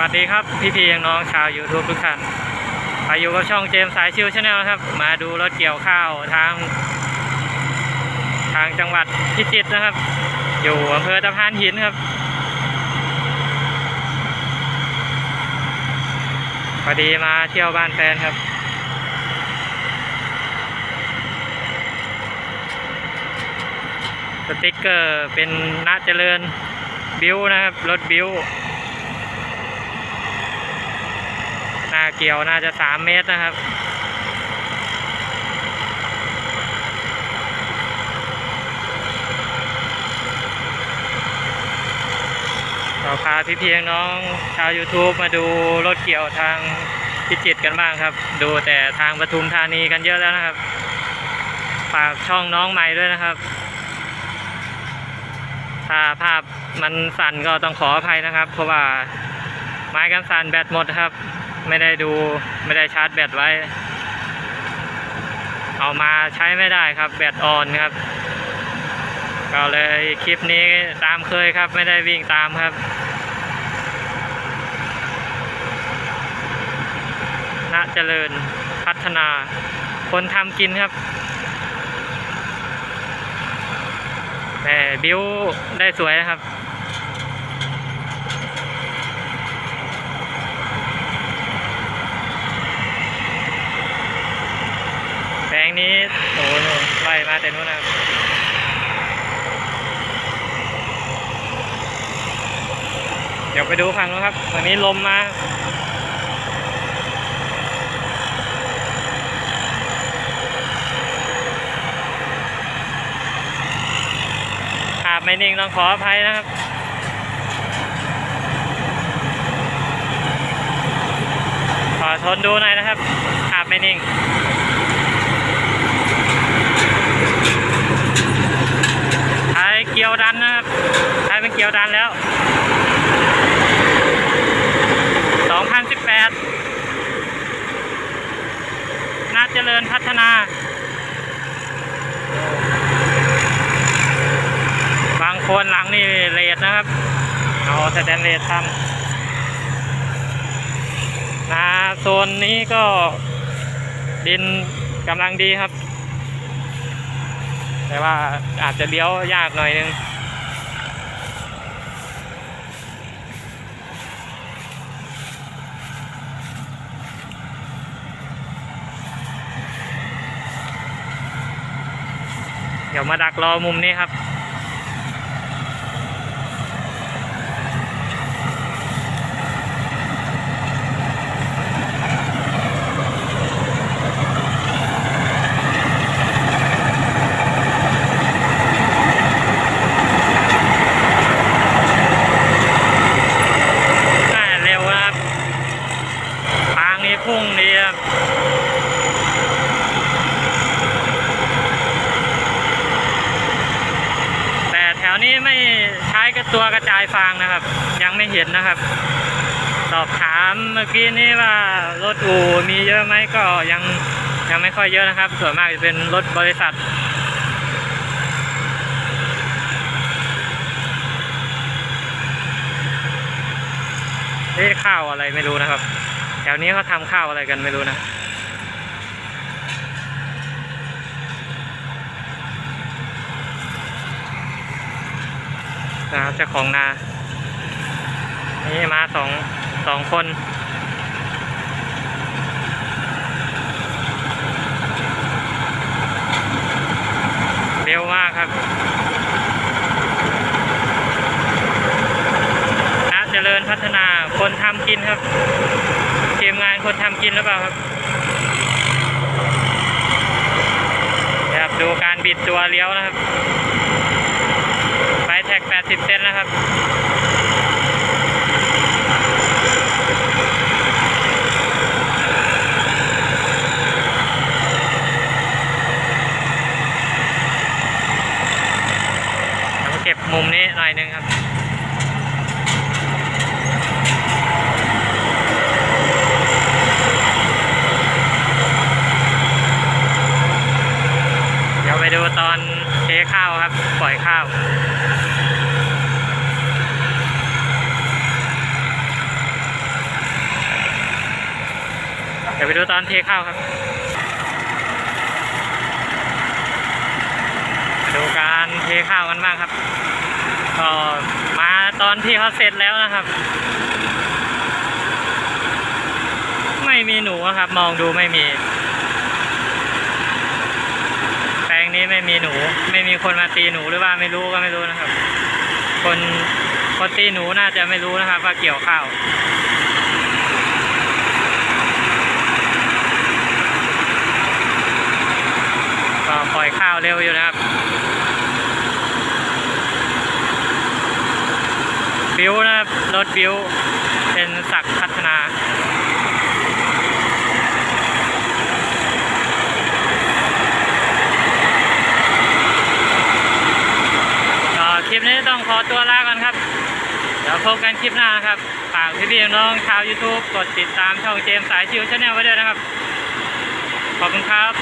วัสดีครับ พี่พีน้องชาว YouTube ทุกท่านมาอยู่กับช่องเจมส์สายชิวชาแนลครับ มาดูรถเกี่ยวข้าวทาง ทางจังหวัดพิจิตรนะครับ อยู่อำเภอตะพานหินครับพอดีมาเที่ยวบ้านแฟนครับสติกเกอร์เป็นนาเจริญบิวนะครับ รถบิวหน้า เกี่ยวน่าจะสามเมตรนะครับ เราพาพี่เพียงน้องชาว YouTube มาดูรถเกี่ยวทางพิจิตรกันบ้างครับ ดูแต่ทางปทุมธานีกันเยอะแล้วนะครับ ฝากช่องน้องใหม่ด้วยนะครับ ถ้าภาพมันสั่นก็ต้องขออภัยนะครับ เพราะว่าไม้กันสั่นแบตหมดครับ ไม่ได้ดูไม่ได้ชาร์จแบตไว้ เอามาใช้ไม่ได้ครับแบตอ่อนครับ ก็เลยคลิปนี้ตามเคยครับไม่ได้วิ่งตามครับณเจริญพัฒนา คนทำกินครับแต่บิวได้สวยนะครับ แปลงนี้โอ้โหนู่นไล่ มาแต่นู้นนะครับเดี๋ยวไปดูฝั่งนู้นครับวันนี้ลมมาภาพไม่นิ่งต้องขออภัยนะครับขอทนดูหน่อยนะครับภาพไม่นิ่ง ท้ายเกียวดันนะครับท้ายเป็นเกียวดันแล้ว 2018น่าเจริญพัฒนา บางคนหลังนี่เลดนะครับ เอาสแตนเลสทำนาโซนนี้ก็ดินกำลังดีครับ แต่ว่าอาจจะเลี้ยวยากหน่อยนึงเดี๋ยวมาดักรอมุมนี้ครับ น่าจะเร็วนะครับทางนี้พุ่งดีครับ แต่แถวนี้ไม่ ใช้กับตัวกระจายฟางนะครับ ยังไม่เห็นนะครับ สอบถามเมื่อกี้นี้ว่ารถอู่มีเยอะไหมก็ยังยังไม่ค่อยเยอะนะครับ ส่วนมากจะเป็นรถบริษัทเอ๊ข้าวอะไรไม่รู้นะครับ แถวนี้เขาทำข้าวอะไรกันไม่รู้นะ นะครับเจ้าของนา นี่มาสองสองคนเร็วมากครับนะเจริญพัฒนาคนทำกินครับทีมงานคนทำกินหรือเปล่าครับครับดูการบิดตัวเลี้ยวนะครับ แท็ก80เซนนะครับเก็บมุมนี้หน่อยหนึงครับเดี๋ยวไปดูตอนเทข้าวครับ ปล่อยข้าว ไปดูตอนเทข้าวครับมาดูการเทข้าวกันบ้างครับ ก็มาตอนที่เขาเสร็จแล้วนะครับ ไม่มีหนูครับ มองดูไม่มี แปลงนี้ไม่มีหนู ไม่มีคนมาตีหนูหรือว่าไม่รู้ก็ไม่รู้นะครับ คนคนตีหนูน่าจะไม่รู้นะครับ ว่าเกี่ยวข้าว ก็ปล่อยข้าว เร็วอยู่นะครับบิวนะครับ รถบิวเป็นศักย์พัฒนาคลิปนี้ต้องขอตัวลากันครับ เดี๋ยวพบกันคลิปหน้านครับฝากพี่ๆน้องชาว YouTube กดติดตามช่องเจมส์สายชิวชาแนลไว้ด้วยนะครับ ขอบคุณครับ